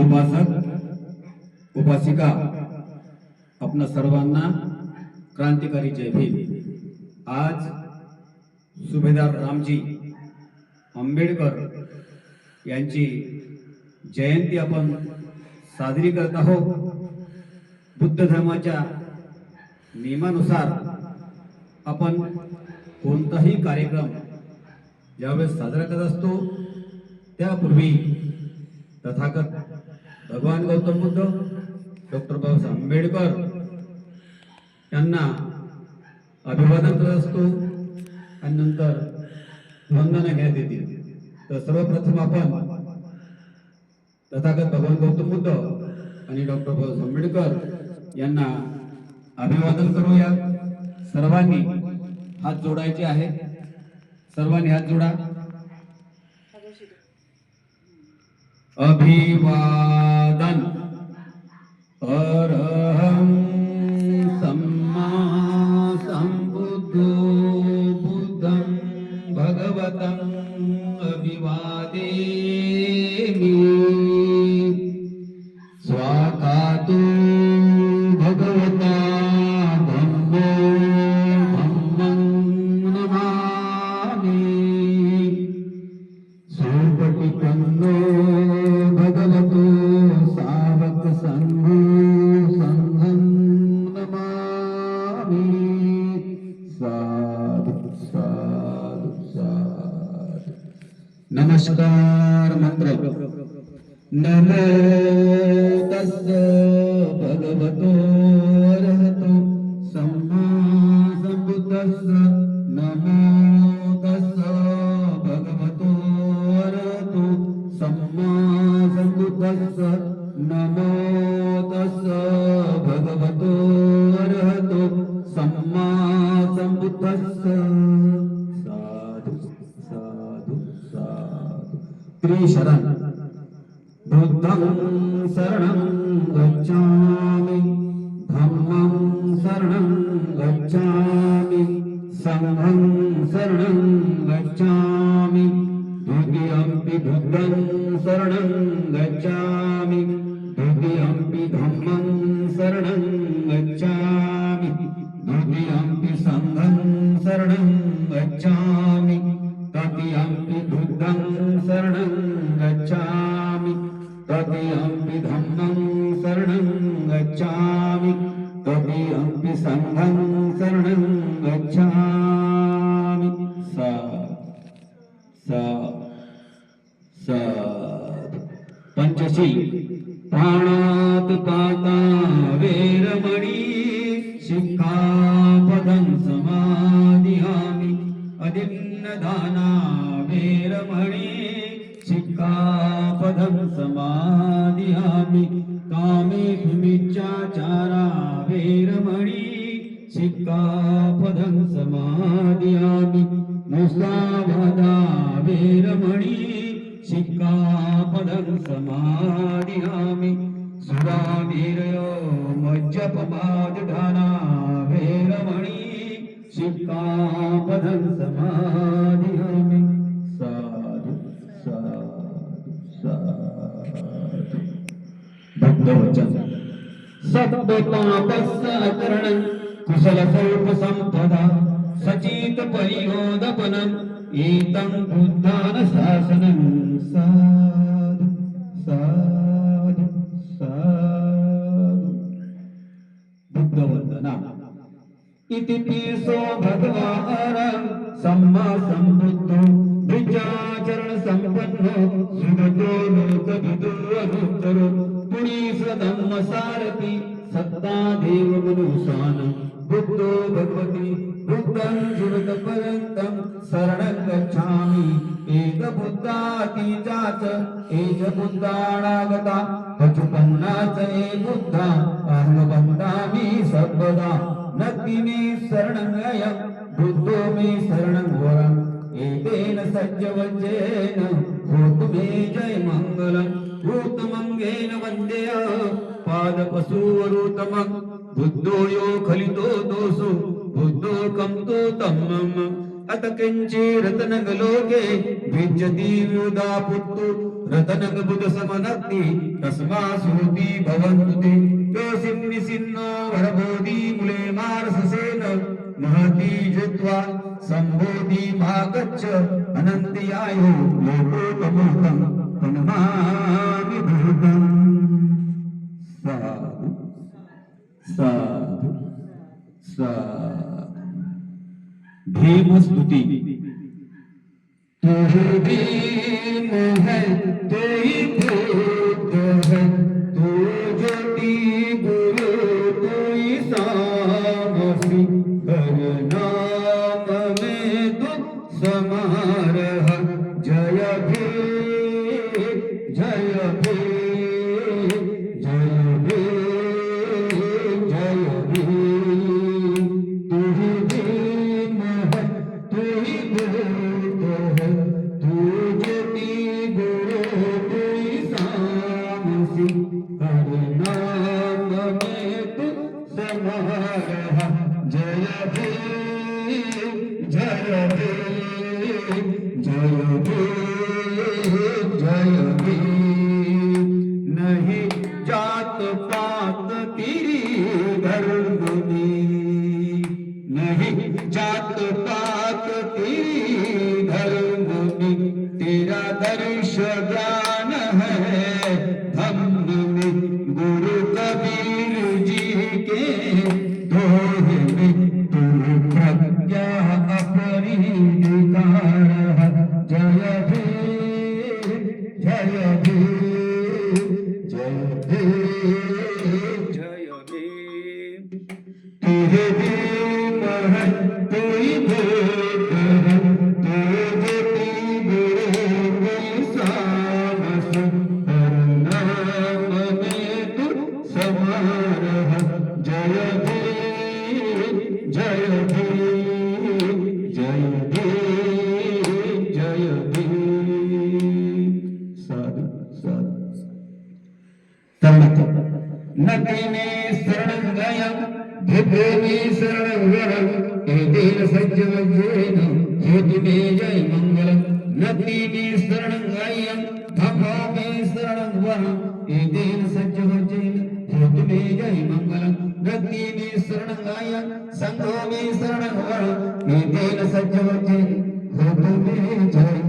उपासक उपासिका आपणा सर्वांना क्रांतिकारी जय भीम. आज सुभेदार रामजी आंबेडकर यांची जयंती आपण साजरी करत आहोत. बुद्ध धर्माच्या नियमानुसार आपण कोणताही कार्यक्रम ज्यावेळेस साजरा करत असतो त्यापूर्वी तथागत भगवान गौतम बुद्ध डॉक्टर बाबासाहेब आंबेडकर यांना अभिवादन करत असतो आणि नंतर वंदना घेण्यात येतील तर सर्वप्रथम आपण तथागत भगवान गौतम बुद्ध आणि डॉक्टर बाबासाहेब आंबेडकर यांना अभिवादन करूया. सर्वांनी हात जोडायचे आहे सर्वांनी हात जोडा. अभिवादन। अरहं नमस्कार मंत्र नमो त्रिशरण बुद्धं शरणं गच्छामि। धम्मं शरणं गच्छामि। सङ्घं शरणं गच्छामि। द्वितीयम्पि बुद्धं शरणं गच्छामि। द्वितीयम्पि धम्मं शरणं गच्छामि। तृतीयम्पि सङ्घं शरणं गच्छामि। सा सा साधु पंचशील प्राणात पाता वेरमणी शिक्षापदं समाधियामि। अदिन्नदाना वेरमणी शिक्षापदं समाधियामि। कामे भूमिचाचारा वेरमणी शिक्षापदं समाधियामि मुसावादा वेरमणी शिक्षापदं समाधियामि सुरावीरयो मज्जपमादधाना वेरमणी शिक्षापदं समाधियामि साधु साधु साधु। भक्तवचन। सद्पापस्सकरणं कुशलसौपसम्पदा सचित परिहोदपनम् एतं बुद्धानशासनं। साधु साधु साधु। बुद्धवन्दना इति पीसो भगवान् सम्मा सम्बुद्धो विचाचरणसम्पन्नो सुगतो लोकविदो सारथि सत्ता देव मनुषान बुद्धो भगवति, बुद्धं जीवत पर्यन्तं शरणं गच्छामि एक बुद्धातीचाच एज बुद्धाणागता पचुपन्नाच ए बुद्धा अहं वन्दामि सर्वदा। नक्ति मे शरणमयं बुद्धो मे शरणं वरम्। एतेन सज्जवज्जेन वन्देय पादपशुवरूतमं बुद्धो यो खलितो दोषो बुद्धो कं तो तम्मम् अत किंची रतनग लोके भिज्यती विदा पुत्तु रतनग बुध समनक्ति तस्मा सुहृती भवन्तु। ते योसिं निसिन्नो भरबोधी मुले मारससेन, महती जित्वा संबोधी मागच्छ अनन्त्यायो लोकोपमोहं प्रणमामि भूतम् साधु साधु साधु भीम स्तुति तू भीम है तू Padre. नटीने शरणं गयं भिभूमि शरणं वरं एतेन सज्जवज्रेन हेतु मे जय मङ्गलम् नटीने शरणं गयं भभूमि शरणं वरं, एतेन सज्जवज्रेन हेतु मे जय मङ्गलम् नटीने शरणं गयं सङ्घो मे शरणं वरं, एतेन सज्जवज्रेन हेतु मे जय